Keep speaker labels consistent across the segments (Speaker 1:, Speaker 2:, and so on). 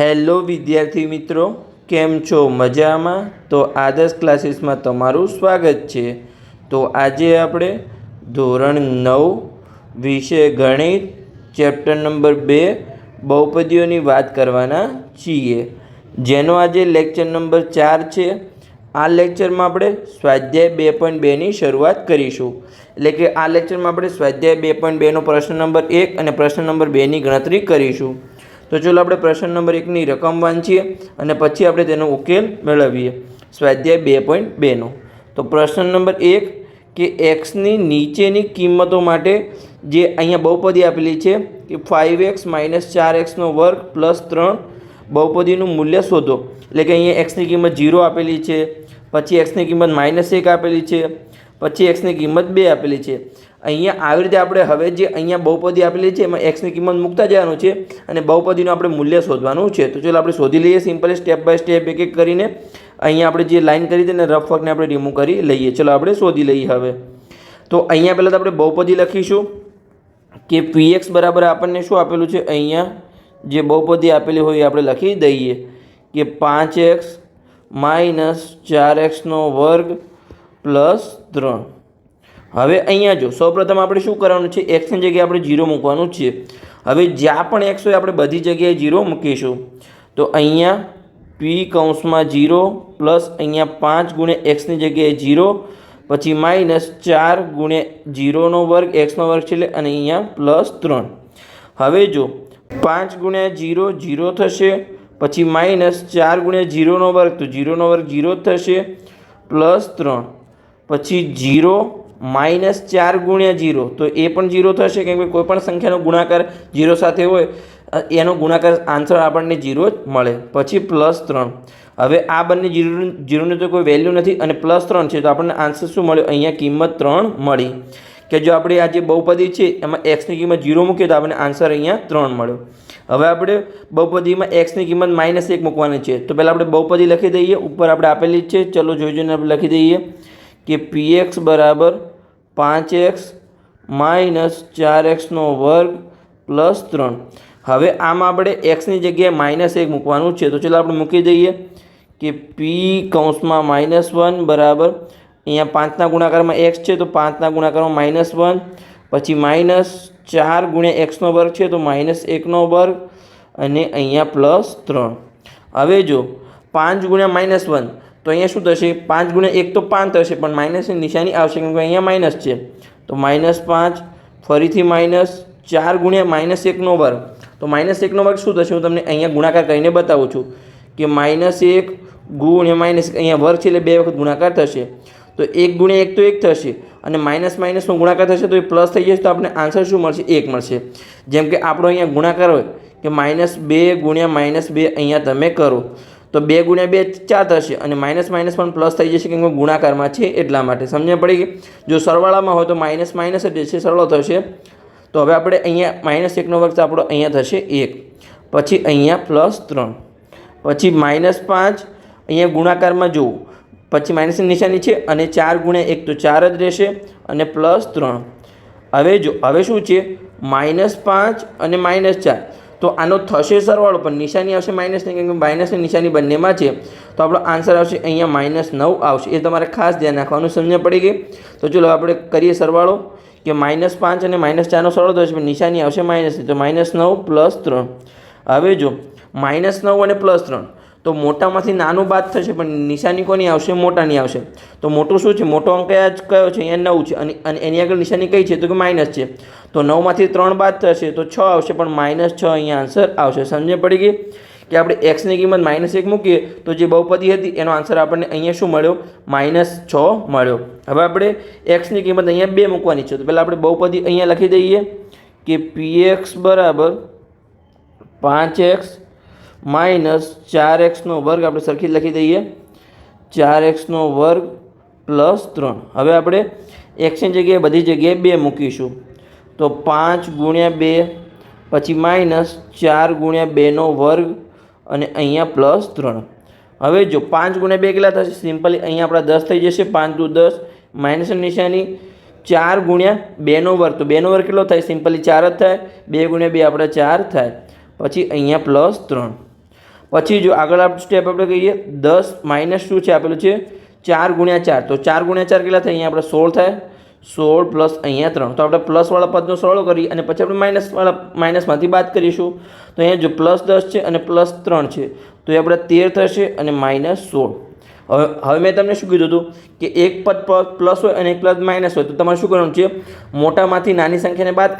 Speaker 1: Hello વિદ્યાર્થી મિત્રો, કેમ છો? મજામાં? તો આદર્શ ક્લાસીસમાં તમારું સ્વાગત છે. તો આજે આપણે ધોરણ નવ વિષય ગણિત, ચેપ્ટર નંબર બે, બહુપદીઓની વાત કરવાના છીએ. જેનો આજે લેક્ચર નંબર ચાર છે. આ લેક્ચરમાં આપણે સ્વાધ્યાય બે પોઈન્ટ બેની શરૂઆત કરીશું. એટલે કે આ લેક્ચરમાં આપણે સ્વાધ્યાય બે પોઈન્ટ બેનો પ્રશ્ન નંબર એક અને પ્રશ્ન નંબર બેની ગણતરી કરીશું. તો ચાલો આપણે પ્રશ્ન નંબર એકની રકમ વાંચીએ અને પછી આપણે તેનો ઉકેલ મેળવીએ. સ્વાધ્યાય બે પોઈન્ટ બેનો. તો પ્રશ્ન નંબર એક કે એક્સની નીચેની કિંમતો માટે જે અહીંયા બહુપદી આપેલી છે કે ફાઇવ એક્સ માઇનસ ચાર એક્સનો વર્ગ પ્લસ ત્રણ બહુપદીનું મૂલ્ય શોધો. એટલે કે અહીંયા એક્સની કિંમત ઝીરો આપેલી છે, પછી એક્સની કિંમત માઇનસ એક આપેલી છે, પછી એક્સની કિંમત બે આપેલી છે. અહીંયા આવી રીતે આપણે હવે જે અહીંયા બહુપદી આપેલી છે, એમાં એક્સની કિંમત મૂકતા જવાનું છે અને બહુપદીનું આપણે મૂલ્ય શોધવાનું છે. તો ચાલો આપણે શોધી લઈએ સિમ્પલી સ્ટેપ બાય સ્ટેપ એક એક કરીને અહીંયા આપણે જે લાઈન કરી હતી ને રફ વર્કને આપણે રિમૂવ કરી લઈએ. ચલો આપણે શોધી લઈએ હવે. તો અહીંયા પહેલાં તો આપણે બહુપદી લખીશું કે પી એક્સ બરાબર આપણને શું આપેલું છે? અહીંયા જે બહુપદી આપેલી હોય એ આપણે લખી દઈએ કે પાંચ એક્સ માઇનસ ચાર એક્સનો વર્ગ પ્લસ ત્રણ. હવે અહીંયા જો, સૌપ્રથમ આપણે શું કરવાનું છે? એક્સની જગ્યાએ આપણે ઝીરો મૂકવાનું છે. હવે જ્યાં પણ એક્સ હોય, આપણે બધી જગ્યાએ જીરો મૂકીશું. તો અહીંયા પી કૌંસમાં જીરો પ્લસ અહીંયા પાંચ ગુણ્યા એક્સની જગ્યાએ ઝીરો પછી માઇનસ ચાર ગુણ્યા જીરોનો વર્ગ એક્સનો વર્ગ છે એટલે અને અહીંયા પ્લસ ત્રણ. હવે જો, પાંચ ગુણ્યા જીરો જીરો થશે, પછી માઇનસ ચાર ગુણ્યા જીરોનો વર્ગ, તો જીરોનો વર્ગ ઝીરો થશે પ્લસ ત્રણ. પછી જીરો માઇનસ ચાર ગુણ્યા જીરો. તો એ પણ જીરો થશે કેમ કે કોઈ પણ સંખ્યાનો ગુણાકાર જીરો સાથે હોય એનો ગુણાકાર આન્સર આપણને જીરો જ મળે. પછી પ્લસ ત્રણ. હવે આ બંને જીરો, જીરોની તો કોઈ વેલ્યુ નથી અને પ્લસ ત્રણ છે, તો આપણને આન્સર શું મળ્યો? અહીંયા કિંમત ત્રણ મળી. કે જો આપણે આ જે બહુપદી છે, એમાં એક્સની કિંમત જીરો મૂકીએ, તો આપણને આન્સર અહીંયા ત્રણ મળ્યો. હવે આપણે બહુપદીમાં એક્સની કિંમત માઇનસ એક મૂકવાની છે. તો પહેલાં આપણે બહુપદી લખી દઈએ. ઉપર આપણે આપેલી જ છે. ચલો જોઈ જોઈને આપણે લખી દઈએ કે પી એક્સ બરાબર પાંચ એક્સ માઇનસ ચાર એક્સનો વર્ગ પ્લસ ત્રણ. હવે આમાં આપણે એક્સની જગ્યાએ માઇનસ એક મૂકવાનું છે. તો ચાલો આપણે મૂકી દઈએ કે પી કૌંસમાં માઇનસ વન બરાબર. અહીંયા પાંચના ગુણાકારમાં એક્સ છે, તો પાંચના ગુણાકારમાં માઇનસ વન. પછી માઇનસ ચાર ગુણ્યા એક્સનો વર્ગ છે, તો માઇનસ એકનો વર્ગ અને અહીંયા પ્લસ ત્રણ. હવે જો પાંચ ગુણ્યા માઇનસ વન તો અહીંયા શું થશે? પાંચ ગુણ્યા એક તો પાંચ થશે, પણ માઇનસની નિશાની આવશે કેમ કે અહીંયા માઇનસ છે. તો માઇનસ પાંચ, ફરીથી માઇનસ ચાર ગુણ્યા માઇનસ એકનો વર્ગ. તો માઇનસ એકનો વર્ગ શું થશે? હું તમને અહીંયા ગુણાકાર કરીને બતાવું છું કે માઇનસ એક ગુણ્યા માઇનસ અહીંયા વર્ગ છે એટલે બે વખત ગુણાકાર થશે. તો એક ગુણ્યા એક તો એક થશે અને માઇનસ માઇનસનો ગુણાકાર થશે તો એ પ્લસ થઈ જશે તો આપણે આન્સર શું મળશે? એક મળશે. જેમ કે આપણો અહીંયા ગુણાકાર હોય કે માઇનસ બે ગુણ્યા માઇનસ બે અહીંયા તમે કરો. તો બે ગુણ્યા બે ચાર થશે અને માઇનસ માઇનસ પણ પ્લસ થઈ જશે કેમ કે ગુણાકારમાં છે એટલા માટે. સમજણ પડી ગઈ? જો સરવાળામાં હોય તો માઇનસ માઇનસ જ છે, સરળો થશે. તો હવે આપણે અહીંયા માઇનસ એકનો વર્ગ આપણો અહીંયા થશે એક. પછી અહીંયા પ્લસ ત્રણ. પછી માઇનસ પાંચ, અહીંયા ગુણાકારમાં જોવું પછી માઇનસની નિશાની છે અને ચાર ગુણ્યા એક તો ચાર જ રહેશે અને પ્લસ ત્રણ. હવે જો, હવે શું છે? માઇનસ પાંચ અને માઇનસ ચાર. તો આનો થશે સરવાળો, પણ નિશાની આવશે માઇનસની કેમ કે માઇનસની નિશાની બંનેમાં છે. તો આપણો આન્સર આવશે અહીંયા માઇનસ નવ આવશે. એ તમારે ખાસ ધ્યાન રાખવાનું સમજણ પડી ગઈ? તો ચલો આપણે કરીએ સરવાળો, કે માઇનસ પાંચ અને માઇનસ ચારનો સરવાળો થશે, પણ નિશાની આવશે માઇનસની તો માઇનસ નવ પ્લસ ત્રણ. હવે જો માઇનસ નવ અને પ્લસ ત્રણ. તો મોટામાંથી નાનું બાદ થશે, પણ નિશાની કોની આવશે? મોટાની આવશે. તો મોટું શું છે? મોટો અંક કયા છે? એ નવ છે. અને અને એની આગળ નિશાની કઈ છે? તો કે માઇનસ છે. તો નવમાંથી ત્રણ બાદ થશે, તો છ આવશે, પણ માઇનસ છ અહીંયા આન્સર આવશે. સમજે પડી ગઈ? કે આપણે એક્સની કિંમત માઇનસ એક મૂકીએ, તો જે બહુપદી હતી, એનો આન્સર આપણને અહીંયા શું મળ્યો? માઇનસ છ મળ્યો. હવે આપણે એક્સની કિંમત અહીંયા બે મૂકવાની છે. તો પહેલાં આપણે બહુપદી અહીંયા લખી દઈએ કે પી એક્સ બરાબર પાંચ એક્સ માઇનસ ચાર એક્સનો વર્ગ આપણે સરખી લખી દઈએ. ચાર એક્સનો વર્ગ પ્લસ ત્રણ. હવે આપણે એક્સની જગ્યાએ બધી જગ્યાએ બે મૂકીશું. તો પાંચ ગુણ્યા બે, પછી માઇનસ ચાર ગુણ્યા બેનો વર્ગ, અને અહીંયા પ્લસ ત્રણ. હવે જો પાંચ ગુણ્યા બે કેટલા થશે? સિમ્પલી અહીંયા આપણા દસ થઈ જશે. પાંચ દુ દસ માઇનસ નિશાની ચાર ગુણ્યા બેનો વર્ગ. તો બેનો વર્ગ કેટલો થાય? સિમ્પલી ચાર જ થાય. બે ગુણ્યા બે આપણે ચાર થાય. પછી અહીંયા પ્લસ ત્રણ. પછી જો આગળ આપણે સ્ટેપ આપણે કહીએ, દસ માઇનસ શું છે આપેલું છે, ચાર ગુણ્યા ચાર. તો ચાર ગુણ્યા ચાર કેટલા થાય? અહીંયા આપણે સોળ થાય. સોળ પ્લસ અહીંયા ત્રણ. તો આપણે પ્લસવાળા પદનો સરળો કરી અને પછી આપણે માઇનસવાળા માઇનસમાંથી બાદ કરીશું. તો અહીંયા જો પ્લસ દસ છે અને પ્લસ ત્રણ છે, તો એ આપણે તેર થશે અને માઇનસ સોળ. હવે હવે મેં તમને શું કીધું હતું કે એક પદ પ્લસ હોય અને એક પદ માઇનસ હોય, તો તમારે શું કરવાનું છે? મોટામાંથી નાની સંખ્યાને બાદ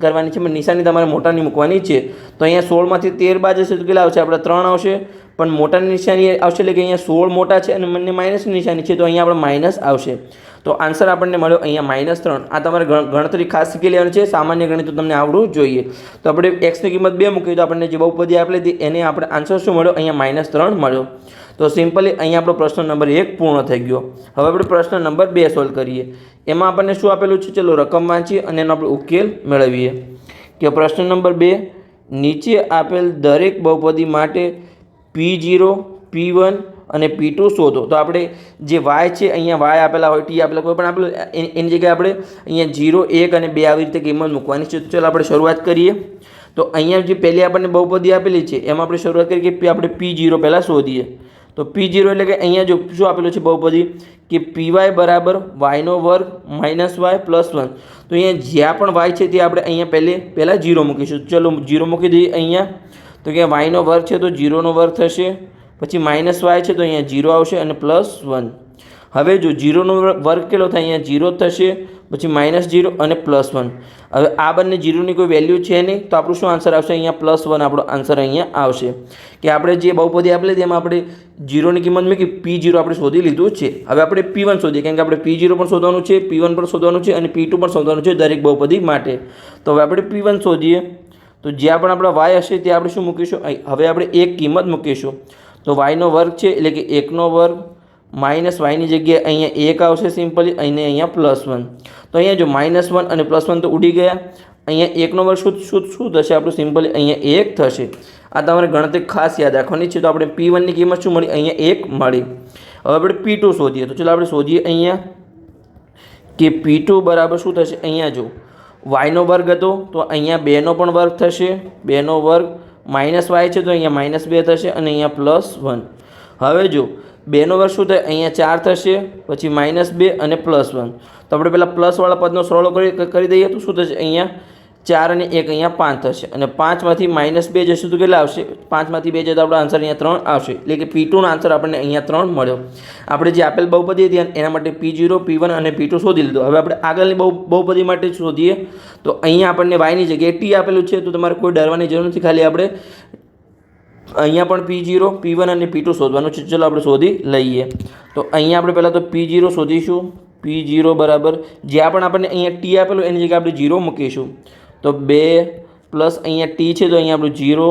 Speaker 1: કરવાની છે નિશાની તમારે મોટાની મૂકવાની છે. તો અહીંયા સોળમાંથી તેર બાદ જશે તો કેટલા આવશે? આપણે ત્રણ આવશે. પણ મોટાની નિશાની આવશે એટલે કે અહીંયા સોળ મોટા છે અને મને માઇનસની નિશાની છે, તો અહીંયા આપણે માઇનસ આવશે. તો આન્સર આપણને મળ્યો અહીંયા માઇનસ ત્રણ. આ તમારે ગણતરી ખાસ શીખી લેવાની છે, સામાન્ય ગણિત તમને આવડવું જોઈએ. તો આપણે એક્સની કિંમત બે મૂકી, તો આપણને જે બહુપદી આપેલી હતી એને આપણે આન્સર શું મળ્યો? અહીંયા માઇનસ ત્રણ મળ્યો. તો સિમ્પલી અહીંયા આપણો પ્રશ્ન નંબર એક પૂર્ણ થઈ ગયો. હવે આપણે પ્રશ્ન નંબર બે સોલ્વ કરીએ. એમાં આપણને શું આપેલું છે? ચલો રકમ વાંચીએ અને એનો આપણે ઉકેલ મેળવીએ. કે પ્રશ્ન નંબર બે, નીચે આપેલ દરેક બહુપદી માટે પી જીરો પી વન અને પી ટુ શોધો. તો આપણે જે વાય છે, અહીંયા વાય આપેલા હોય ટી આપેલા કોઈ પણ આપેલું એની જગ્યાએ આપણે અહીંયા જીરો એક અને બે આવી રીતે કિંમત મૂકવાની છે. ચાલો આપણે શરૂઆત કરીએ. તો અહીંયા જે પહેલી આપણને બહુપદી આપેલી છે, એમાં આપણે શરૂઆત કરીએ કે આપણે પી જીરો પહેલાં શોધીએ. તો પી જીરો એટલે કે અહીંયા જો શું આપેલું છે બહુપદી? કે પી વાય બરાબર વાયનો વર્ગ માઇનસ વાય પ્લસ વન તો અહીંયા જ્યાં પણ વાય છે તે આપણે અહીંયા પહેલે પહેલાં જીરો મૂકીશું. ચલો જીરો મૂકી દઈએ અહીંયા. તો કે વાયનો વર્ગ છે તો જીરોનો વર્ગ થશે. પછી માઇનસ વાય છે તો અહીંયા જીરો આવશે અને પ્લસ વન હવે જો જીરોનો વર્ગ કેટલો થાય? અહીંયા જીરો થશે, પછી માઇનસ જીરો અને પ્લસ વન હવે આ બંને જીરોની કોઈ વેલ્યુ છે નહીં, તો આપણું શું આન્સર આવશે? અહીંયા પ્લસ વન આપણો આન્સર અહીંયા આવશે. કે આપણે જે બહુપદી આપેલી તેમાં આપણે જીરોની કિંમત મૂકી પી જીરો આપણે શોધી લીધું છે. હવે આપણે પી વન શોધીએ કારણ કે આપણે પી જીરો પણ શોધવાનું છે પી વન પણ શોધવાનું છે અને પી ટુ પણ શોધવાનું છે દરેક બહુપદી માટે. તો હવે આપણે પી વન શોધીએ. તો જ્યાં પણ આપણા વાય હશે ત્યાં આપણે શું મૂકીશું? હવે આપણે એક કિંમત મૂકીશું. તો વાયનો વર્ગ છે એટલે કે એકનો વર્ગ માઇનસ વાયની જગ્યાએ અહીંયા એક આવશે સિમ્પલી, અને અહીંયા પ્લસ વન. તો અહીંયા જો માઇનસ વન અને પ્લસ વન તો ઉડી ગયા. અહીંયા એકનો વર્ગ શું શું શું થશે? આપણું સિમ્પલી અહીંયા એક થશે. આ તમારે ગણતરી ખાસ યાદ રાખવાની છે. તો આપણે પી વનની કિંમત શું મળી? અહીંયા એક મળી. હવે આપણે પી ટુ શોધીએ. તો ચાલો આપણે શોધીએ અહીંયા કે પી ટુ બરાબર શું થશે? અહીંયા જો વાયનો વર્ગ હતો, તો અહીંયા બેનો પણ વર્ગ થશે. બેનો વર્ગ માઇનસ વાય છે, તો અહીંયા માઇનસ બે થશે અને અહીંયા પ્લસ વન. હવે જો, બેનો વર્ગ શું થાય? અહીંયા ચાર થશે, પછી માઇનસ બે અને પ્લસ વન. તો આપણે પહેલાં પ્લસવાળા પદનો સરવાળો કરી કરી દઈએ તો શું થશે? અહીંયા ચાર અને એક અહીંયા પાંચ થશે. અને પાંચમાંથી માઇનસ બે જશે તો કેટલા આવશે? પાંચમાંથી બે જતા આપણો આન્સર અહીંયા ત્રણ આવશે. એટલે કે પી ટુનો આન્સર આપણને અહીંયા ત્રણ મળ્યો. આપણે જે આપેલ બહુપદી હતી એના માટે પી જીરો પી વન અને પી ટુ શોધી લીધો. હવે આપણે આગળની બહુ, બહુપદી માટે શોધીએ. તો અહીંયા આપણને વાયની જગ્યાએ ટી આપેલું છે, તો તમારે કોઈ ડરવાની જરૂર નથી. ખાલી આપણે અહીંયા પણ પી જીરો પી વન અને પી ટુ શોધવાનું છે. ચલો આપણે શોધી લઈએ. તો અહીંયા આપણે પહેલાં તો પી જીરો શોધીશું. પી જીરો બરાબર. જ્યાં પણ આપણને અહીંયા ટી આપેલું, એની જગ્યાએ આપણે જીરો મૂકીશું. તો બે પ્લસ અહીંયા ટી છે તો અહીંયા આપણું જીરો,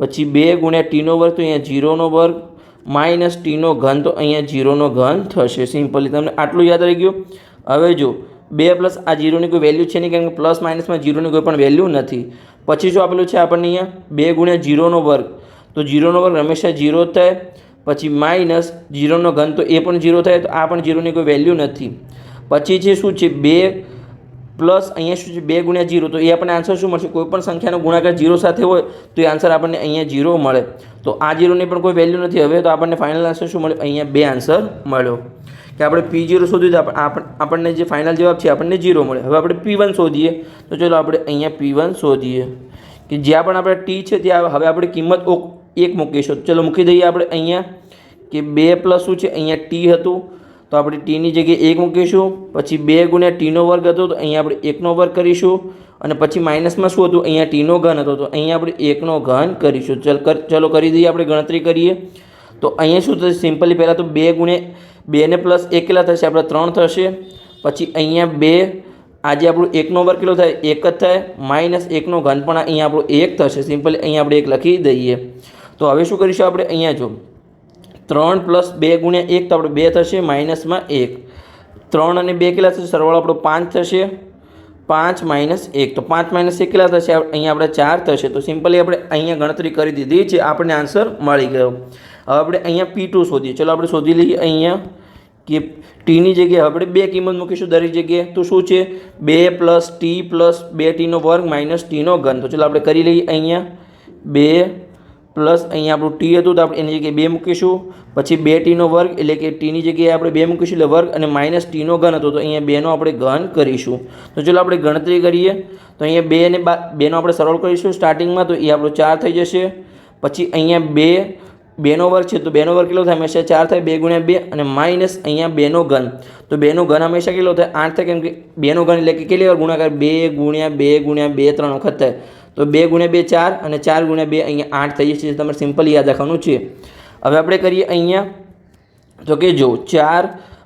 Speaker 1: પછી બે ગુણ્યા ટીનો વર્ગ તો અહીંયા જીરોનો વર્ગ, માઇનસ ટીનો ઘન તો અહીંયા જીરોનો ઘન થશે. સિમ્પલી તમને આટલું યાદ રહી ગયું? હવે જો, બે પ્લસ આ જીરોની કોઈ વેલ્યુ છે નહીં, કારણ કે પ્લસ માઇનસમાં જીરોની કોઈ પણ વેલ્યુ નથી. પછી શું આપેલું છે આપણને અહીંયા, બે ગુણ્યા જીરોનો વર્ગ, તો જીરોનો વર્ગ હંમેશા જીરો થાય. પછી માઇનસ જીરોનો ઘન તો એ પણ જીરો થાય, તો આ પણ જીરોની કોઈ વેલ્યુ નથી. પછી છે શું છે? બે પ્લસ અહીંયા શું છે, બે ગુણ્યા જીરો. તો એ આપણને આન્સર શું મળશે? કોઈ પણ સંખ્યાનો ગુણાકાર જીરો સાથે હોય, તો એ આન્સર આપણને અહીંયા જીરો મળે. તો આ જીરોની પણ કોઈ વેલ્યુ નથી હવે, તો આપણને ફાઇનલ આન્સર શું મળ્યો અહીંયા બે આન્સર મળ્યો. કે આપણે પી જીરો શોધ્યું તો આપણ- આપણને જે ફાઇનલ જવાબ છે આપણને જીરો મળે. હવે આપણે પી વન શોધીએ. તો ચલો આપણે અહીંયા પી વન શોધીએ. કે જ્યાં પણ આપણે ટી છે, ત્યાં હવે આપણે કિંમત એક મૂકીશું ચલો મૂકી દઈએ આપણે અહીંયા, કે બે પ્લસ શું છે? અહીંયા ટી હતું. તો આપણે ટીની જગ્યાએ એક મૂકીશું, પછી બે ગુણ્યા ટીનો વર્ગ હતો તો અહીંયા આપણે એકનો વર્ગ કરીશું, અને પછી માઇનસમાં શું હતું? અહીંયા ટીનો ઘન હતો, તો અહીંયા આપણે એકનો ઘન કરીશું. ચલ ચલો, કરી દઈએ આપણે ગણતરી કરીએ. તો અહીંયા શું થશે? સિમ્પલી પહેલાં તો બે ગુણ્યા બેને પ્લસ એક કેટલા થશે? આપણે ત્રણ થશે. પછી અહીંયા બે, આજે આપણું એકનો વર્ગ કેટલો થાય? એક જ થાય. માઇનસ એકનો ઘન પણ અહીંયા આપણું એક થશે. સિમ્પલી અહીંયા આપણે એક લખી દઈએ. તો હવે શું કરીશું આપણે? અહીંયા જો ત્રણ પ્લસ બે ગુણ્યા એક તો આપણે બે થશે, માઇનસમાં એક. ત્રણ અને બે કેટલા થશે? સરવાળો આપણો પાંચ થશે. પાંચ માઇનસ એક. તો પાંચ માઇનસ એક કેટલા થશે? અહીંયા આપણે ચાર થશે. તો સિમ્પલી આપણે અહીંયા ગણતરી કરી દીધી છે આપણને આન્સર મળી ગયો. હવે આપણે અહીંયા પી ટુ શોધીએ. ચલો આપણે શોધી લઈએ અહીંયા કે ટીની જગ્યાએ આપણે બે કિંમત મૂકીશું દરેક જગ્યાએ. તો શું છે? બે પ્લસ ટી પ્લસ બે ટીનો વર્ગ માઇનસ ટીનો ઘન. તો ચલો આપણે કરી લઈએ અહીંયા. બે પ્લસ અહીંયા આપણું ટી હતું તો આપણે એની જગ્યાએ બે મૂકીશું. પછી બે ટીનો વર્ગ એટલે કે ટીની જગ્યાએ આપણે બે મૂકીશું એટલે વર્ગ અને માઇનસ ટીનો ઘન હતો. તો અહીંયા બેનો આપણે ઘન કરીશું. તો ચલો આપણે ગણતરી કરીએ. તો અહીંયા બે અને બેનો આપણે સરળ કરીશું સ્ટાર્ટિંગમાં. તો એ આપણો ચાર થઈ જશે. પછી અહીંયા બે, બેનો વર્ગ છે તો બેનો વર્ગ કેટલો થાય? હંમેશા ચાર થાય. બે ગુણ્યા બે અને માઇનસ અહીંયા બેનો ઘન. તો બેનો ઘન હંમેશા કેટલો થાય? આઠ થાય. કેમ કે બેનો ઘન એટલે કે કેટલી વાર? ગુણાકાર બે ગુણ્યા બે ગુણ્યા બે ત્રણ વખત થાય. તો બે ગુણ્યા બે ચાર અને ચાર ગુણ્યા બે અહીંયા આઠ થઈ જશે તમારે સિમ્પલ યાદ રાખવાનું છે. હવે આપણે કરીએ અહીંયા, તો કે જો ચાર,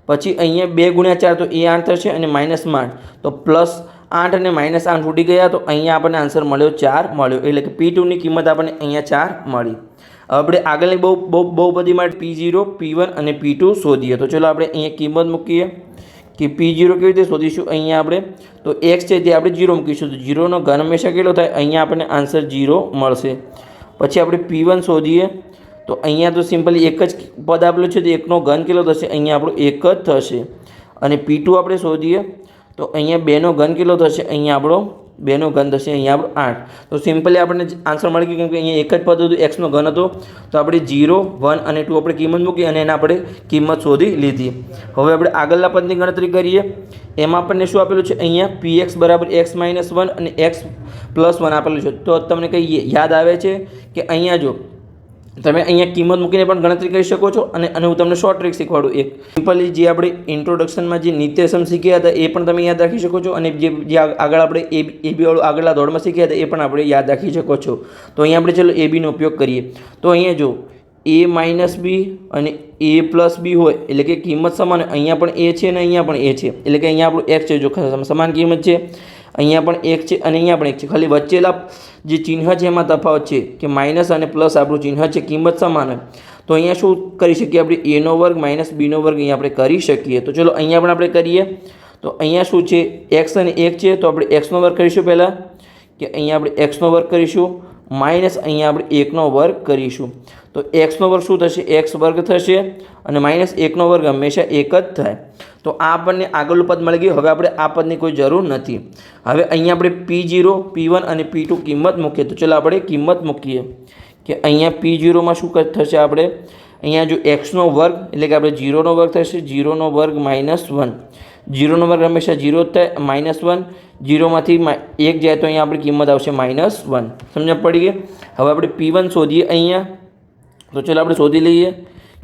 Speaker 1: પછી અહીંયા બે ગુણ્યા ચાર તો એ આઠ થશે અને માઇનસમાં આઠ. તો પ્લસ આઠ અને માઇનસ આઠ ઉડી ગયા, તો અહીંયા આપણને આન્સર મળ્યો ચાર મળ્યો, એટલે કે પી ટુની કિંમત આપણને અહીંયા ચાર મળી. આપણે આગળની બહુ બહુ બહુ બધી માટે પી ઝીરો પી વન અને પી ટુ શોધીએ. તો ચલો આપણે અહીંયા કિંમત મૂકીએ. કે પી જીરો કેવી રીતે શોધીશું? અહીંયા આપણે, તો એક્સ છે તે આપણે જીરો મૂકીશું. તો જીરોનો ઘન હંમેશા કેટલો થાય? અહીંયા આપણને આન્સર જીરો મળશે. પછી આપણે પી વન શોધીએ. તો અહીંયા તો સિમ્પલી એક જ પદ આપેલું છે, તો એકનો ઘન કેટલો થશે? અહીંયા આપણો એક જ થશે. અને પી ટુ આપણે શોધીએ. તો અહીંયા બેનો ઘન કેટલો થશે? અહીંયા આપણો બેનો ઘન થશે અહીંયા આપણો આઠ. તો સિમ્પલી આપણને આન્સર મળી ગયું, કેમ કે અહીંયા એક જ પદ હતું એક્સનો ઘન હતો. તો આપણે જીરો વન અને ટુ આપણે કિંમત મૂકી અને એના આપણે કિંમત શોધી લીધી. હવે આપણે આગળના પદની ગણતરી કરીએ. એમાં આપણને શું આપેલું છે? અહીંયા પી એક્સ બરાબર એક્સ માઇનસ વન અને એક્સ પ્લસ વન આપેલું છે. તો તમને કંઈ યાદ આવે છે? કે અહીંયા જો તમે અહીંયા કિંમત મૂકીને પણ ગણતરી કરી શકો છો અને અને હું તમને શોર્ટ ટ્રીક શીખવાડું. એક સિમ્પલી જે આપણે ઇન્ટ્રોડક્શનમાં જે નિત્યસમ શીખ્યા હતા એ પણ તમે યાદ રાખી શકો છો અને જે જે આગળ આપણે એ એ બી આગળના દોડમાં શીખ્યા હતા એ પણ આપણે યાદ રાખી શકો છો. તો અહીંયા આપણે ચલો એ બીનો ઉપયોગ કરીએ. તો અહીંયા જો એ માઇનસ બી અને એ પ્લસ બી હોય એટલે કે કિંમત સમાન, અહીંયા પણ એ છે અને અહીંયા પણ એ છે. એટલે કે અહીંયા આપણું એક્સ છે, જો સમાન કિંમત છે. અહીંયા પણ એક છે અને અહીંયા પણ એક છે. ખાલી વચ્ચેલા જે ચિહ્ન છે એમાં તફાવત છે કે માઇનસ અને પ્લસ આપણું ચિહ્ન છે કિંમત સમાન હોય તો અહીંયા શું કરી શકીએ આપણે? એનો વર્ગ માઇનસ બીનો વર્ગ અહીંયા આપણે કરી શકીએ. તો ચલો અહીંયા પણ આપણે કરીએ. તો અહીંયા શું છે? એક્સ અને એક છે તો આપણે એક્સનો વર્ગ કરીશું પહેલાં. કે અહીંયા આપણે એક્સનો વર્ગ કરીશું. માઇનસ અહીંયા આપણે એકનો વર્ગ કરીશું. તો એક્સનો વર્ગ શું થશે? એક્સ વર્ગ થશે અને માઇનસ એકનો વર્ગ હંમેશા એક જ થાય. તો આ આપણને આગળનું પદ મળી ગયું. હવે આપણે આ પદની કોઈ જરૂર નથી. હવે અહીંયા આપણે પી જીરો પી વન અને પી ટુ કિંમત મૂકીએ. તો ચલો આપણે કિંમત મૂકીએ કે અહીંયા પી જીરોમાં શું થશે આપણે? અહીંયા જો એક્સનો વર્ગ, એટલે કે આપણે જીરોનો વર્ગ થશે. જીરોનો વર્ગ માઇનસ વન જીરોનો વર્ગ હંમેશા જીરો જ થાય માઇનસ વન જીરોમાંથી એક જાય તો અહીંયા આપણી કિંમત આવશે માઇનસ વન સમજ પડી ગઈ? હવે આપણે પી વન શોધીએ અહીંયા. તો ચાલો આપણે શોધી લઈએ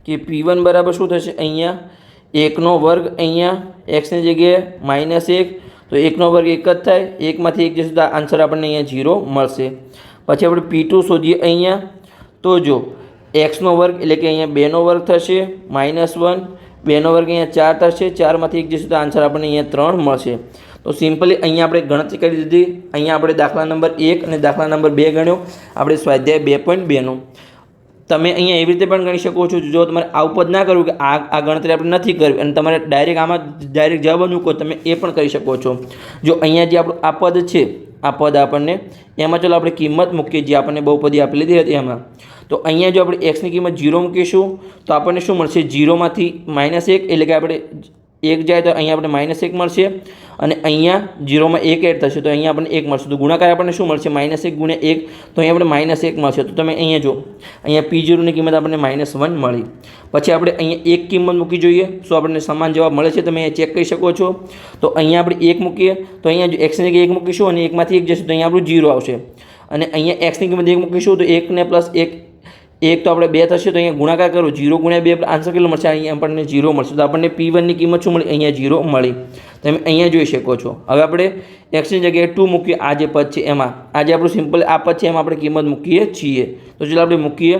Speaker 1: કે પી વન બરાબર શું થશે અહીંયા? એકનો વર્ગ અહીંયા એક્સની જગ્યાએ માઇનસ એક, તો એકનો વર્ગ એક જ થાય. એકમાંથી એક જશે તો આન્સર આપણને અહીંયા જીરો મળશે. પછી આપણે પી ટુ શોધીએ અહીંયા. તો જો એક્સનો વર્ગ એટલે કે અહીંયા બેનો વર્ગ થશે માઇનસ વન બેનો વર્ગ અહીંયા ચાર થશે, ચારમાંથી એક જશે તો આન્સર આપણને અહીંયા ત્રણ મળશે. તો સિમ્પલી અહીંયા આપણે ગણતરી કરી દીધી. અહીંયા આપણે દાખલા નંબર એક અને દાખલા નંબર બે ગણ્યો. આપણે સ્વાધ્યાય બે પોઈન્ટ બેનો. તમે અહીંયા એવી રીતે પણ ગણી શકો છો જો તમારે આવું પદ ના કરવું કે આ આ ગણતરી આપણે નથી કરવી અને તમારે ડાયરેક્ટ આમાં ડાયરેક્ટ જવાબ મૂકો, તમે એ પણ કરી શકો છો. જો અહીંયા જે આપણું આ પદ છે, આ પદ આપણને એમાં ચાલો આપણે કિંમત મૂકીએ જે આપણને બહુપદી લીધી હતી એમાં. તો અહીંયા જો આપણે એક્સની કિંમત જીરો મૂકીશું, તો આપણને શું મળશે? જીરોમાંથી માઇનસ એક, એટલે કે આપણે એક જાય તો અહીંયા આપણે માઇનસ એક મળશે અને અહીંયા જીરોમાં એક એડ થશે તો અહીંયા આપણને એક મળશે. તો ગુણાકાર આપણને શું મળશે? માઇનસ એક ગુણ્યા એક, તો અહીંયા આપણે માઇનસ એક મળશે. તો તમે અહીંયા જો અહીંયા પી જીરોની કિંમત આપણને માઇનસ વન મળી. પછી આપણે અહીંયા એક કિંમત મૂકી જોઈએ. શું આપણને સમાન જવાબ મળે છે. તમે અહીંયા ચેક કરી શકો છો. તો અહીંયા આપણે એક મૂકીએ. તો અહીંયા જો એક્સની જગ્યાએ એક મૂકીશું અને એકમાંથી એક જશે, તો અહીંયા આપણું જીરો આવશે. અને અહીંયા એક્સની કિંમત એક મૂકીશું તો એકને પ્લસ એક એક તો આપણે બે થશે તો અહીંયા ગુણાકાર કરો. જીરો ગુણ્યા બે આન્સર કેટલો મળશે? અહીંયા આપણને જીરો મળશે. તો આપણને પી વનની કિંમત શું મળી? અહીંયા જીરો મળી. તમે અહીંયા જોઈ શકો છો. હવે આપણે એક્સની જગ્યાએ ટુ મૂકીએ. આ જે પદ છે એમાં. આ જે આપણું સિમ્પલ આ પદ છે, એમાં આપણે કિંમત મૂકીએ છીએ. તો ચાલો આપણે મૂકીએ.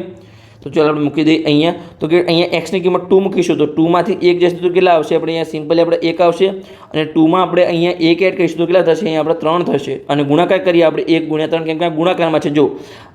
Speaker 1: તો ચાલો આપણે મૂકી દઈએ અહીંયા. તો કે અહીંયા એક્સની કિંમત ટુ મૂકીશું. તો ટુમાંથી એક જશે તો કેટલા આવશે? આપણે અહીંયા સિમ્પલી આપણે એક આવશે. અને ટુમાં આપણે અહીંયા એક એડ કરીશું તો કેટલા થશે? અહીંયા આપણે ત્રણ થશે. અને ગુણાકાર કરીએ આપણે એક ગુણ્યા ત્રણ. કેમ કે ગુણાકારમાં છે. જો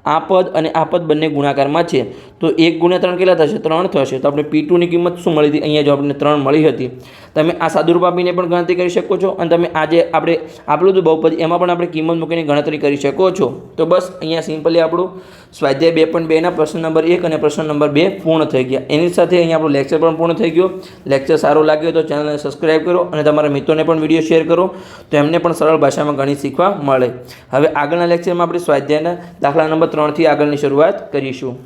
Speaker 1: આ પદ અને આ પદ બંને ગુણાકારમાં છે. તો એક ગુણ્યા ત્રણ કેટલા થશે? ત્રણ થશે. તો આપણે પી ટુની કિંમત શું મળી હતી? અહીંયા જો આપણને ત્રણ મળી હતી. તમે આ સાદુરૂપ આપીને પણ ગણતરી કરી શકો છો અને તમે આજે આપણે આપણું હતું બહુપદી, એમાં પણ આપણે કિંમત મૂકીને ગણતરી કરી શકો છો. તો બસ, અહીંયા સિમ્પલી આપણું સ્વાધ્યાય બે પોઈન્ટ બેના પ્રશ્ન નંબર એક અને પ્રશ્ન નંબર બે પૂર્ણ થઈ ગયા. એની સાથે અહીંયા આપણું લેક્ચર પણ પૂર્ણ થઈ ગયો. લેક્ચર સારો લાગ્યો તો ચેનલને સબસ્ક્રાઈબ કરો અને તમારા મિત્રોને પણ વીડિયો શેર કરો. તો એમને પણ સરળ ભાષામાં ગણિત શીખવા મળે. હવે આગળના લેક્ચરમાં આપણે સ્વાધ્યાયના દાખલા નંબર ત્રણથી આગળની શરૂઆત કરીશું.